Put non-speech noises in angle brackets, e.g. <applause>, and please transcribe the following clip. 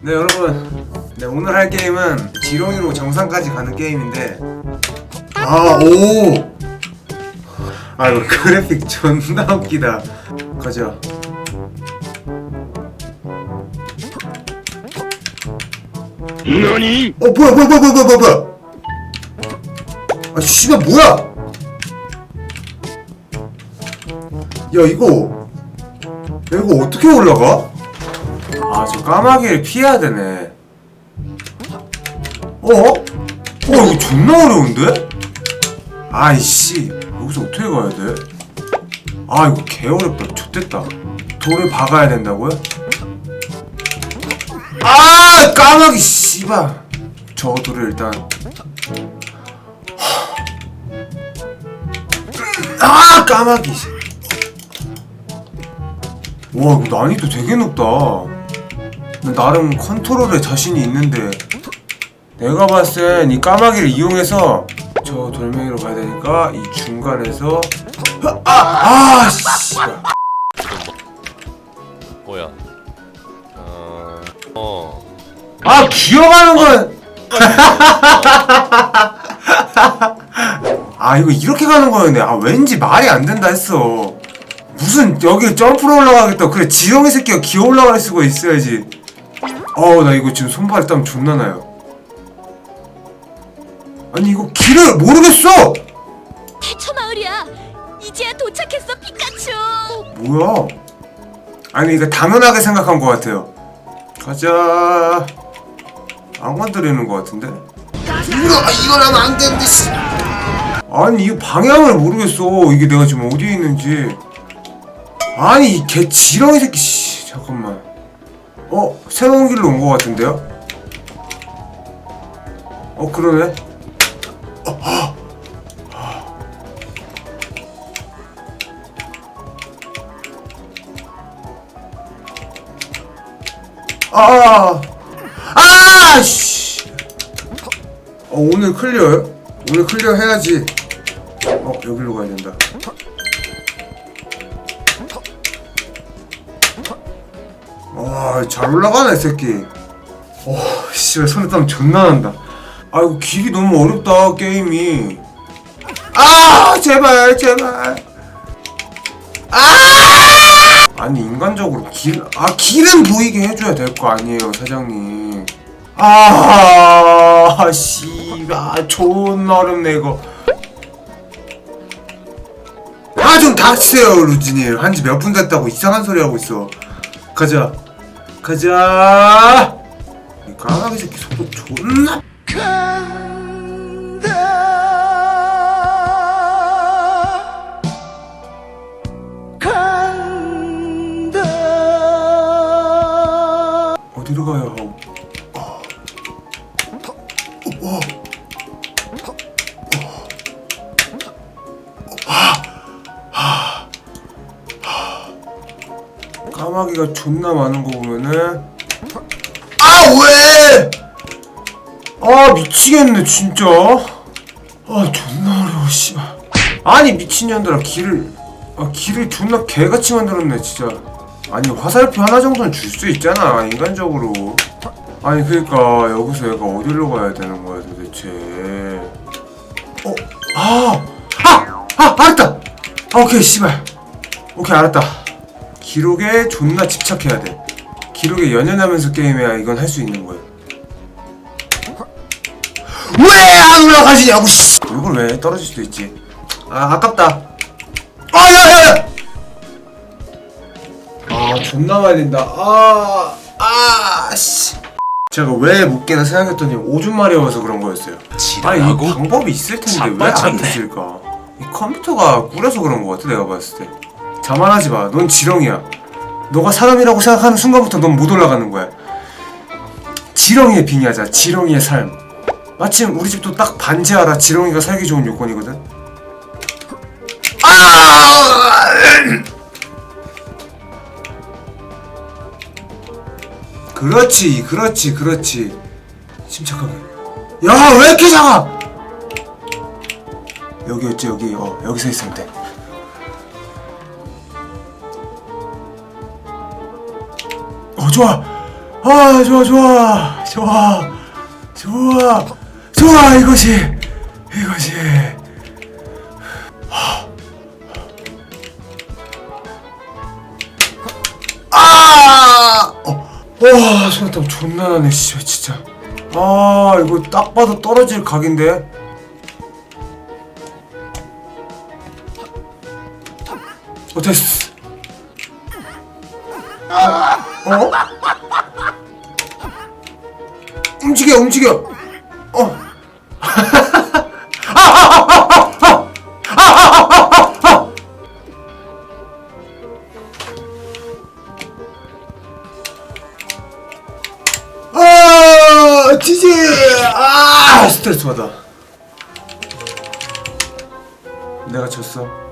네 여러분. 네 오늘 할 게임은 지렁이로 정상까지 가는 게임인데. 아오! 아 이거 그래픽 <laughs> 존나 웃기다. 가자. 너니? 어 뭐야 뭐야 뭐야 뭐야 뭐야 뭐야? 아 씨발 뭐야? 야 이거 야 이거 어떻게 올라가? 아 저 까마귀를 피해야 되네 어? 어 이거 존나 어려운데? 아이씨 여기서 어떻게 가야 돼? 아 이거 개 어렵다 좋됐다 돌을 박아야 된다고요? 아 까마귀 씨발 저 돌을 일단 아 까마귀 씨. 와 이거 난이도 되게 높다 나름 컨트롤에 자신이 있는데 내가 봤을 땐 이 까마귀를 이용해서 저 돌멩이로 가야 되니까 이 중간에서 아아 아, 씨발 뭐야? 어... 어... 아 기어가는 건. <laughs> 아 이거 이렇게 가는 거였네. 아 왠지 말이 안 된다 했어. 무슨 여기 점프로 올라가겠다. 그래 지렁이 새끼가 기어 올라갈 수가 있어야지. 어우 나 이거 지금 손발 땀 존나 나요. 아니 이거 길을 모르겠어. 대처 마을이야. 이제야 도착했어, 피카츄. 뭐야? 아니 이거 당연하게 생각한 것 같아요. 가자. 안 건드리는 것 같은데? 이거 이걸 하면 안 되는데. 씨. 아니 이 방향을 모르겠어. 이게 내가 지금 어디에 있는지. 아니 이 개 지렁이 새끼. 씨, 잠깐만. 어 새로운 길로 온 것 같은데요? 어 그러네. 아, 아, 씨. 어, 오늘 클리어요? 오늘 클리어 해야지. 어, 여기로 가야 된다. 와, 잘 올라가네, 새끼. 어, 씨, 손에 땀 존나 난다. 아이고, 길이 너무 어렵다, 게임이. 아, 제발, 제발. 아니 인간적으로 길, 아 길은 보이게 해줘야 될 거 아니에요 사장님 아 씨발 존나 어렵네 이거 아좀 닥치세요 루진이 한지 몇 분 됐다고 이상한 소리 하고 있어 가자 가자. 이 까마귀 새끼 속도 존나 까마귀가 존나 많은 거 보면은 아 왜? 아 미치겠네 진짜 아 존나 어려워 씨발 아니 미친년들아 길을 아 길을 존나 개같이 만들었네 진짜 아니 화살표 하나 정도는 줄 수 있잖아 인간적으로 아니 그니까 여기서 얘가 어디로 가야 되는 거야 도대체 어? 아! 아! 아! 알았다! 아 오케이 씨발 오케이 알았다 기록에 존나 집착해야 돼 기록에 연연하면서 게임해야 이건 할 수 있는 거야 왜안 올라가시냐고 씨 이걸 왜 떨어질 수도 있지 아 아깝다 아야야야 아 존나 말린다 아, 아, 씨. 제가 왜 못 깨나 생각했더니 오줌 마려워서 그런 거였어요. 아니, 이 방법이 있을 텐데 왜안 자빠졌네. 있을까? 이 컴퓨터가 꾸려서 그런 거 같아, 내가 봤을 때. 자만하지 마. 넌 지렁이야. 너가 사람이라고 생각하는 순간부터 넌 못 올라가는 거야. 지렁이에 빙의하자. 지렁이의 삶. 마침 우리 집도 딱 반지하라. 지렁이가 살기 좋은 요건이거든. 아! 그렇지 그렇지 그렇지 침착하게 야 왜 이렇게 작아 여기였지 여기 어 여기서 있으면 돼 어, 좋아 아 좋아 좋아 좋아 좋아 좋아 이것이 이것이 아! 어, 와, 손땀 존나 나네, 씨, 진짜. 아, 이거 딱 봐도 떨어질 각인데. 어, 됐어. 어? 움직여, 움직여. 어. 아, 지지. 아, 스트레스 받아. 내가 졌어.